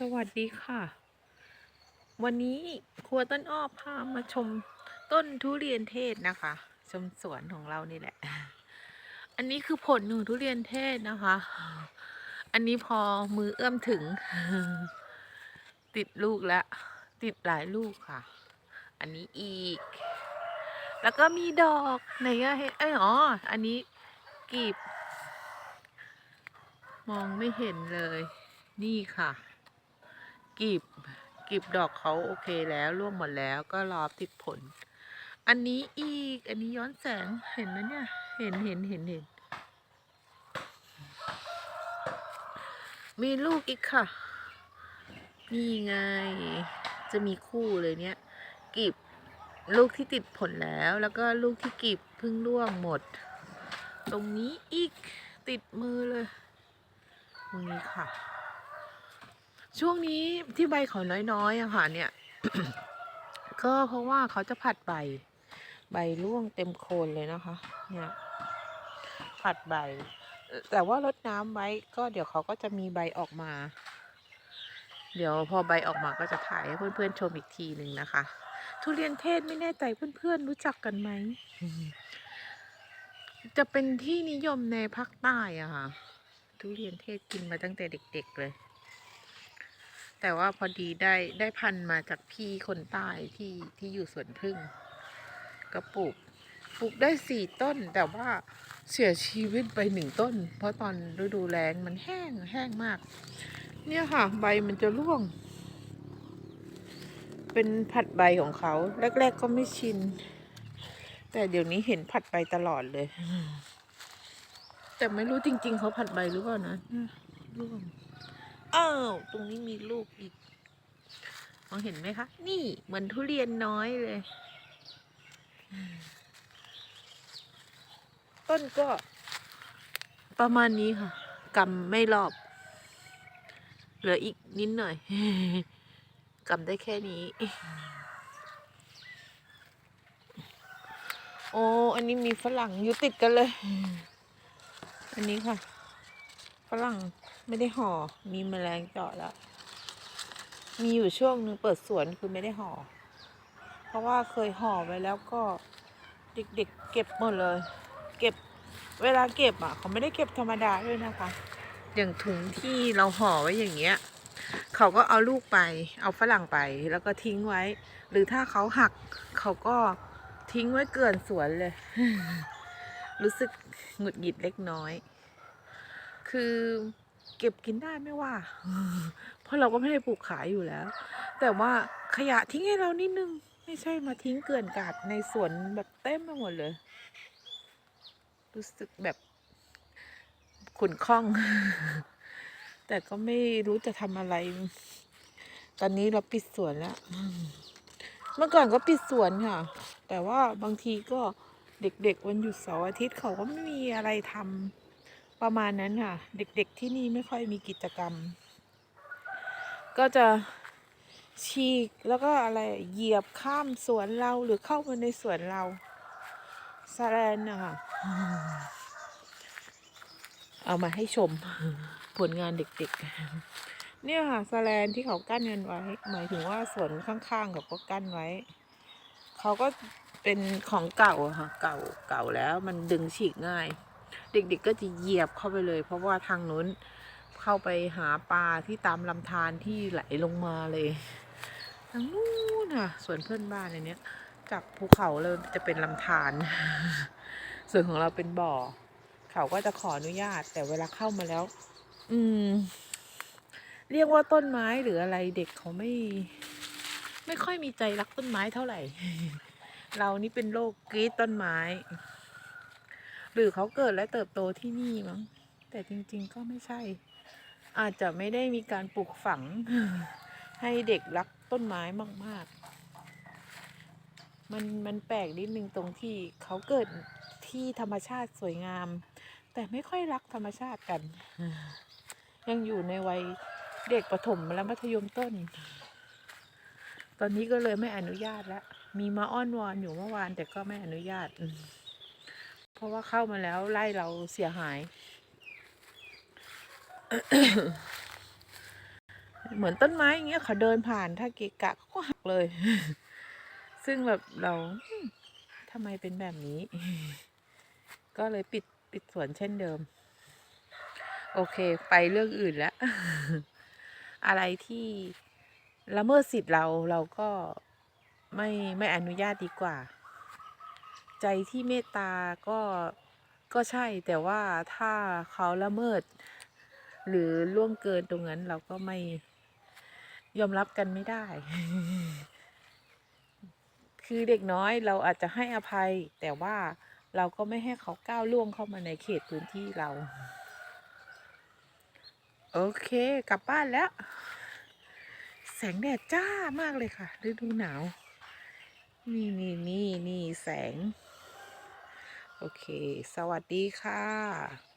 สวัสดีค่ะ วันนี้ครัวต้นอ้อพามาชมต้นทุเรียนเทศนะคะ ชมสวนของเรานี่แหละ อันนี้คือผลหนูทุเรียนเทศนะคะ อันนี้พอมือเอื้อมถึง ติดลูกแล้ว ติดหลายลูกค่ะ อันนี้อีก แล้วก็มีดอกไหนอะเห็นเอ้ยอ๋ออันนี้กีบ มองไม่เห็นเลยนี่ค่ะ กีบกีบดอกเขาโอเคแล้วร่วงหมดแล้วก็รอติดผล อันนี้อีก อันนี้ย้อนแสงเห็นไหมเนี่ย เห็นเห็นเห็นเห็น มีลูกอีกค่ะ นี่ไง จะมีคู่เลยเนี่ยกีบลูกที่ติดผลแล้วแล้วก็ลูกที่กีบเพิ่งร่วงหมด ตรงนี้อีกติดมือเลยตรงนี้ค่ะ ช่วงนี้ที่ใบเขาน้อยๆอะค่ะเนี่ย ก็เพราะว่าเขาจะผัดใบ ใบร่วงเต็มโคนเลยนะคะ เนี่ย ผัดใบ แต่ว่ารดน้ำไว้ก็เดี๋ยวเขาก็จะมีใบออกมา เดี๋ยวพอใบออกมาก็จะถ่ายให้เพื่อนๆชมอีกทีหนึ่งนะคะ ทุเรียนเทศไม่แน่ใจเพื่อนๆรู้จักกันไหม จะเป็นที่นิยมในภาคใต้อะค่ะ ทุเรียนเทศกินมาตั้งแต่เด็ก ๆ เลย แต่ว่าพอดีได้ได้พันมาจากพี่คนใต้ที่ที่อยู่สวนพึ่ง ก็ปลูกปลูกได้สี่ต้น แต่ว่าเสียชีวิตไปหนึ่งต้น เพราะตอนฤดูแล้งมันแห้งแห้งมาก เนี่ยค่ะ ใบมันจะร่วง เป็นผัดใบของเขาแรก ๆ ก็ไม่ชิน แต่เดี๋ยวนี้เห็นผัดใบตลอดเลย แต่ไม่รู้จริง ๆ เขาผัดใบหรือเปล่านะร่วง อ้าวตรงนี้มีลูกอีก มองเห็นไหมคะ นี่เหมือนทุเรียนน้อยเลย ต้นก็ ประมาณนี้ค่ะกำไม่รอบ เหลืออีกนิดหน่อยกำได้แค่นี้ โอ้ อันนี้มีฝรั่งอยู่ติดกันเลย อันนี้ค่ะ ฝรั่งไม่ได้ห่อ มีแมลงเจาะแล้ว มีอยู่ช่วงหนึงเปิดสวนคือไม่ได้ห่อ เพราะว่าเคยห่อไว้แล้วก็เด็กๆเก็บหมดเลย เก็บเวลาเก็บอะ เขาไม่ได้เก็บธรรมดาด้วยนะคะ อย่างถุงที่เราห่อไว้อย่างเงี้ย เขาก็เอาลูกไป เอาฝรั่งไปแล้วก็ทิ้งไว้ หรือถ้าเขาหัก เขาก็ทิ้งไว้เกลื่อนสวนเลย รู้สึกหงุดหงิดเล็กน้อย คือเก็บกินได้ไม่ว่า เพราะเราก็ไม่ได้ปลูกขายอยู่แล้ว แต่ว่าขยะทิ้งให้เรานิดนึง ไม่ใช่มาทิ้งเกลื่อนกาดในสวนแบบเต็มไปหมดเลย รู้สึกแบบขุนข้อง แต่ก็ไม่รู้จะทำอะไร ตอนนี้เราปิดสวนแล้ว เมื่อก่อนก็ปิดสวนค่ะ แต่ว่าบางทีก็เด็กๆวันหยุดเสาร์อาทิตย์เขาก็ไม่มีอะไรทำ ประมาณนั้นค่ะ เด็กๆที่นี่ไม่ค่อยมีกิจกรรม ก็จะฉีกแล้วก็อะไรเหยียบข้ามสวนเราหรือเข้ามาในสวนเราสแลนนะคะเอามาให้ชมผลงานเด็กๆ เนี่ยค่ะสแลนที่เขากั้นกันไว้ หมายถึงว่าสวนข้างๆเขาก็กั้นไว้ เขาก็เป็นของเก่าค่ะ เก่าเก่าแล้วมันดึงฉีกง่าย เด็กๆก็จะเหยียบเข้าไปเลย เพราะว่าทางนู้นเข้าไปหาปลาที่ตามลำธารที่ไหลลงมาเลย ทางนู้นค่ะส่วนเพื่อนบ้านในเนี้ยจากภูเขาเลยจะเป็นลำธารส่วนของเราเป็นบ่อ เขาก็จะขออนุญาต แต่เวลาเข้ามาแล้ว อืม เรียกว่าต้นไม้หรืออะไรเด็กเขาไม่ ไม่ค่อยมีใจรักต้นไม้เท่าไหร่ เรานี่เป็นโรคกรีดต้นไม้ หรือเขาเกิดและเติบโตที่นี่มั้งแต่จริงๆก็ไม่ใช่ อาจจะไม่ได้มีการปลูกฝัง ให้เด็กรักต้นไม้มาก ๆ มันมันแปลกนิดนึงตรงที่เขาเกิดที่ธรรมชาติสวยงาม แต่ไม่ค่อยรักธรรมชาติกัน ยังอยู่ในวัยเด็กประถมและมัธยมต้น ตอนนี้ก็เลยไม่อนุญาตแล้วมีมาอ้อนวอนอยู่เมื่อวานแต่ก็ไม่อนุญาต เพราะว่าเข้ามาแล้วไล่เราเสียหาย เหมือนต้นไม้อย่างเงี้ยเขาเดินผ่านถ้าเกะกะเขาก็หักเลย ซึ่งแบบเราทำไมเป็นแบบนี้ ก็เลยปิดปิดสวนเช่นเดิม โอเค ไปเรื่องอื่นแล้ว อะไรที่ละเมิดสิทธิ์เราเราก็ไม่ไม่อนุญาตดีกว่า ใจที่เมตตาก็ก็ใช่แต่ว่าถ้าเขาละเมิด หรือล่วงเกินตรงนั้นเราก็ไม่ยอมรับกันไม่ได้ คือเด็กน้อยเราอาจจะให้อภัย แต่ว่าเราก็ไม่ให้เขาก้าวล่วงเข้ามาในเขตพื้นที่เรา โอเค กลับบ้านแล้ว แสงแดดจ้ามากเลยค่ะฤดูหนาว นี่นี่นี่นี่แสง โอเค สวัสดีค่ะ